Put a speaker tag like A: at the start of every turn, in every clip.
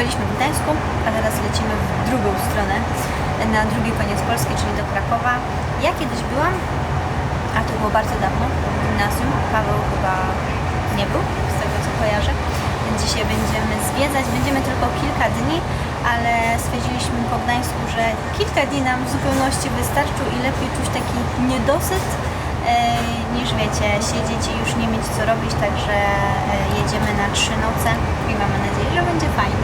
A: Byliśmy w Gdańsku, a teraz lecimy w drugą stronę, na drugi koniec Polski, czyli do Krakowa. Ja kiedyś byłam, a to było bardzo dawno, w gimnazjum. Paweł chyba nie był, z tego co kojarzę. Dzisiaj będziemy zwiedzać, będziemy tylko kilka dni, ale stwierdziliśmy po Gdańsku, że kilka dni nam w zupełności wystarczył i lepiej czuć taki niedosyt, e, niż wiecie, siedzieć i już nie mieć co robić, także e, jedziemy na trzy noce i mamy nadzieję, że będzie fajnie.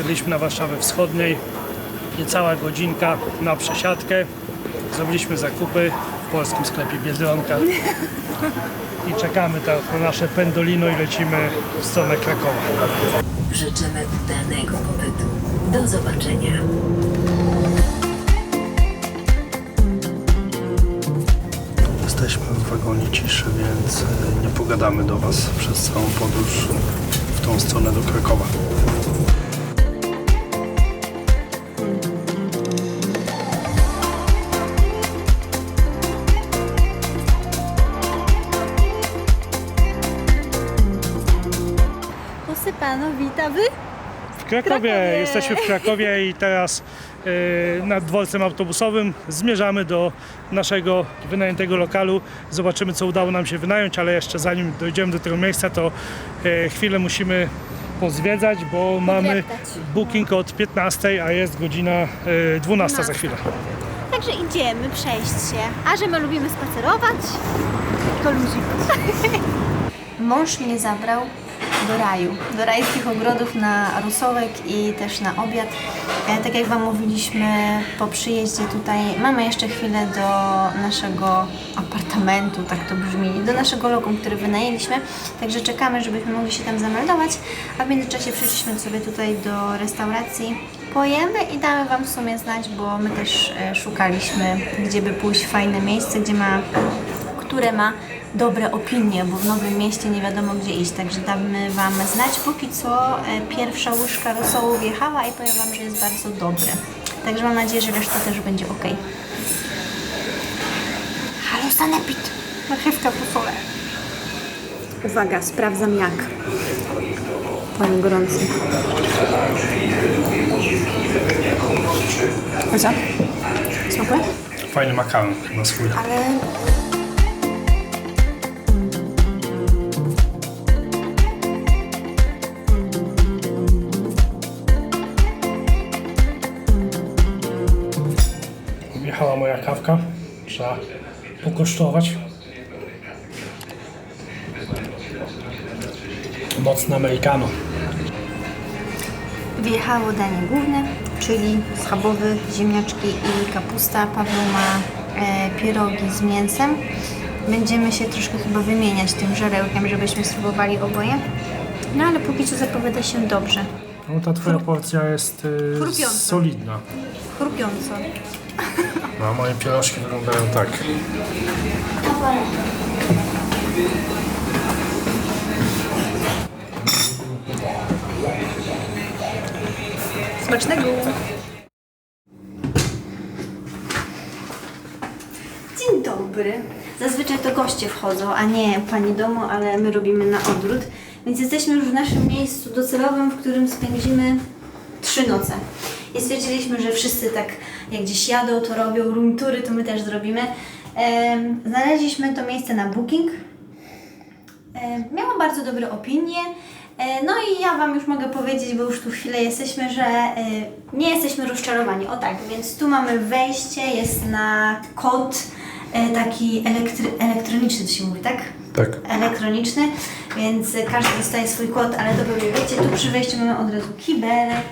B: Wysiedliśmy na Warszawę Wschodniej. Niecała godzinka na przesiadkę. Zrobiliśmy zakupy w polskim sklepie Biedronka. I czekamy teraz na nasze pendolino i lecimy w stronę Krakowa.
C: Życzymy udanego pobytu. Do zobaczenia.
B: Jesteśmy w wagonie ciszy, więc e, nie pogadamy do Was przez całą podróż w tą stronę do Krakowa.
A: Wy?
B: W Krakowie.
A: Krakowie.
B: Jesteśmy w Krakowie i teraz e, nad dworcem autobusowym zmierzamy do naszego wynajętego lokalu. Zobaczymy, co udało nam się wynająć, ale jeszcze zanim dojdziemy do tego miejsca, to e, chwilę musimy pozwiedzać, bo mamy booking od 15, a jest godzina e, 12 za chwilę.
A: Także idziemy przejść się. A że my lubimy spacerować, to luzik. Mąż mnie zabrał do raju, do rajskich ogrodów na rosołek i też na obiad. E, tak jak Wam mówiliśmy po przyjeździe tutaj, mamy jeszcze chwilę do naszego apartamentu, tak to brzmi, do naszego lokum, który wynajęliśmy. Także czekamy, żebyśmy mogli się tam zameldować, a w międzyczasie przyszliśmy sobie tutaj do restauracji. Pojemy i damy Wam w sumie znać, bo my też e, szukaliśmy, gdzie by pójść fajne miejsce, gdzie ma które ma dobre opinie, bo w Nowym Mieście nie wiadomo gdzie iść, także damy Wam znać. Póki co e, pierwsza łyżka rosołu wjechała i powiem Wam, że jest bardzo dobre. Także mam nadzieję, że reszta też będzie ok. Halo Sanepid! Marchewka po sole. Uwaga, sprawdzam jak. Panie gorący. Co? Smakuje?
B: Fajny makaron na swój.
A: Ale
B: Wjechała moja kawka. Trzeba pokosztować. Mocne americano.
A: Wjechało danie główne, czyli schabowy, ziemniaczki i kapusta. Paweł ma e, pierogi z mięsem. Będziemy się troszkę chyba wymieniać tym żarełkiem, żebyśmy spróbowali oboje. No ale póki co zapowiada się dobrze.
B: No ta twoja porcja jest y,
A: Chrupiąca.
B: solidna.
A: Chrupiąco.
B: No, a moje pierożki wyglądają tak.
A: Smacznego! Dzień dobry. Zazwyczaj to goście wchodzą, a nie pani domu, ale my robimy na odwrót. Więc jesteśmy już w naszym miejscu docelowym, w którym spędzimy trzy noce. I stwierdziliśmy, że wszyscy tak jak gdzieś jadą, to robią room to my też zrobimy. Znaleźliśmy to miejsce na booking. Miało bardzo dobre opinie. E, No i ja Wam już mogę powiedzieć, bo już tu chwilę jesteśmy, że e, nie jesteśmy rozczarowani. O tak, więc tu mamy wejście, jest na kod taki elektry, elektroniczny, to się mówi, tak?
B: Tak.
A: Elektroniczny, więc każdy dostaje swój kod, ale dobrze wiecie, tu przy wejściu mamy od razu kibelek,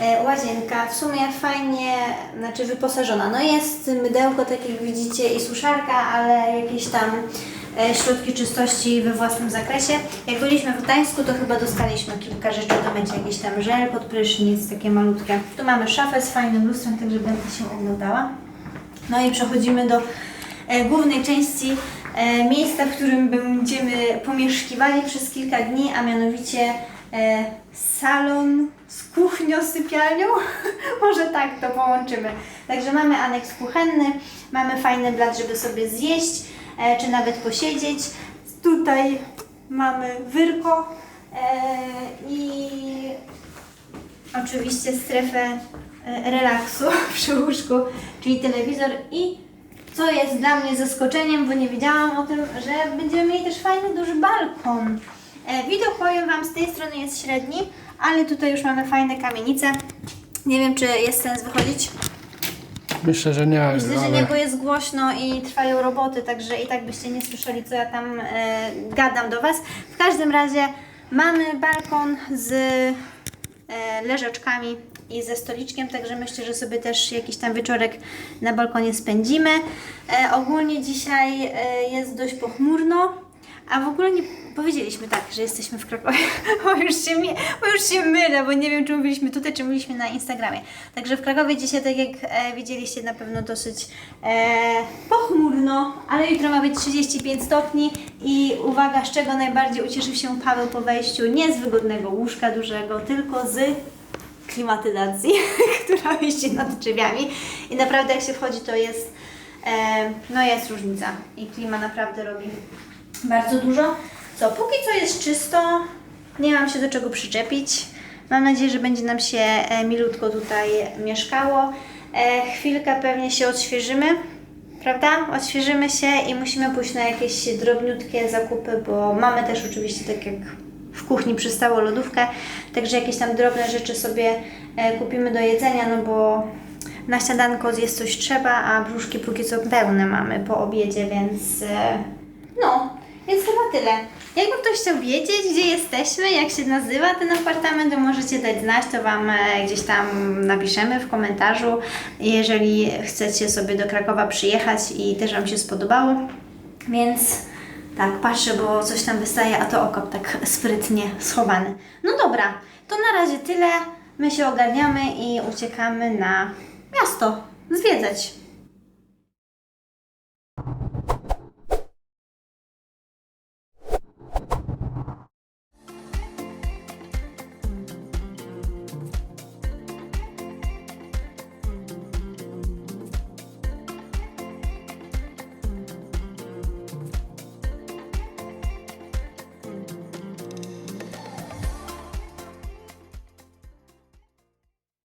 A: e, łazienka, w sumie fajnie, znaczy wyposażona. No jest mydełko, tak jak widzicie, i suszarka, ale jakieś tam e, środki czystości we własnym zakresie. Jak byliśmy w Gdańsku, to chyba dostaliśmy kilka rzeczy, to będzie jakiś tam żel pod prysznic, takie malutkie. Tu mamy szafę z fajnym lustrem, także będę się oglądała. No i przechodzimy do e, głównej części e, miejsca, w którym będziemy pomieszkiwali przez kilka dni, a mianowicie e, salon z kuchnią sypialnią. Może tak to połączymy. Także mamy aneks kuchenny, mamy fajny blat, żeby sobie zjeść, e, czy nawet posiedzieć. Tutaj mamy wyrko e, i oczywiście strefę e, relaksu przy łóżku, czyli telewizor i co jest dla mnie zaskoczeniem, bo nie wiedziałam o tym, że będziemy mieli też fajny duży balkon. E, widok powiem Wam z tej strony jest średni, ale tutaj już mamy fajne kamienice. Nie wiem, czy jest sens wychodzić.
B: Myślę, że nie,
A: Myślę, że nie, bo jest głośno i trwają roboty, także i tak byście nie słyszeli, co ja tam e, gadam do Was. W każdym razie mamy balkon z e, leżaczkami i ze stoliczkiem, także myślę, że sobie też jakiś tam wieczorek na balkonie spędzimy. E, ogólnie dzisiaj e, jest dość pochmurno, a w ogóle nie powiedzieliśmy tak, że jesteśmy w Krakowie, bo już, się, bo już się mylę, bo nie wiem, czy mówiliśmy tutaj, czy mówiliśmy na Instagramie. Także w Krakowie dzisiaj, tak jak e, widzieliście, na pewno dosyć e, pochmurno, ale jutro ma być 35 stopni i uwaga, z czego najbardziej ucieszył się Paweł po wejściu, nie z wygodnego łóżka dużego, tylko z klimatyzacji, która wisi nad drzwiami i naprawdę jak się wchodzi, to jest, e, no jest różnica i klima naprawdę robi bardzo dużo. Co, póki co jest czysto, nie mam się do czego przyczepić. Mam nadzieję, że będzie nam się e, milutko tutaj mieszkało. E, chwilkę pewnie się odświeżymy, prawda? Odświeżymy się i musimy pójść na jakieś drobniutkie zakupy, bo mamy też oczywiście tak jak w kuchni przystało lodówkę, także jakieś tam drobne rzeczy sobie e, kupimy do jedzenia, no bo na śniadanko zjeść coś trzeba, a brzuszki póki co pełne mamy po obiedzie, więc e, no, więc chyba tyle. Jakby ktoś chciał wiedzieć, gdzie jesteśmy, jak się nazywa ten apartament, to możecie dać znać, to Wam e, gdzieś tam napiszemy w komentarzu, jeżeli chcecie sobie do Krakowa przyjechać i też Wam się spodobało. Więc tak, patrzę, bo coś tam wystaje, a to oko tak sprytnie schowane. No dobra, to na razie tyle. My się ogarniamy i uciekamy na miasto, zwiedzać.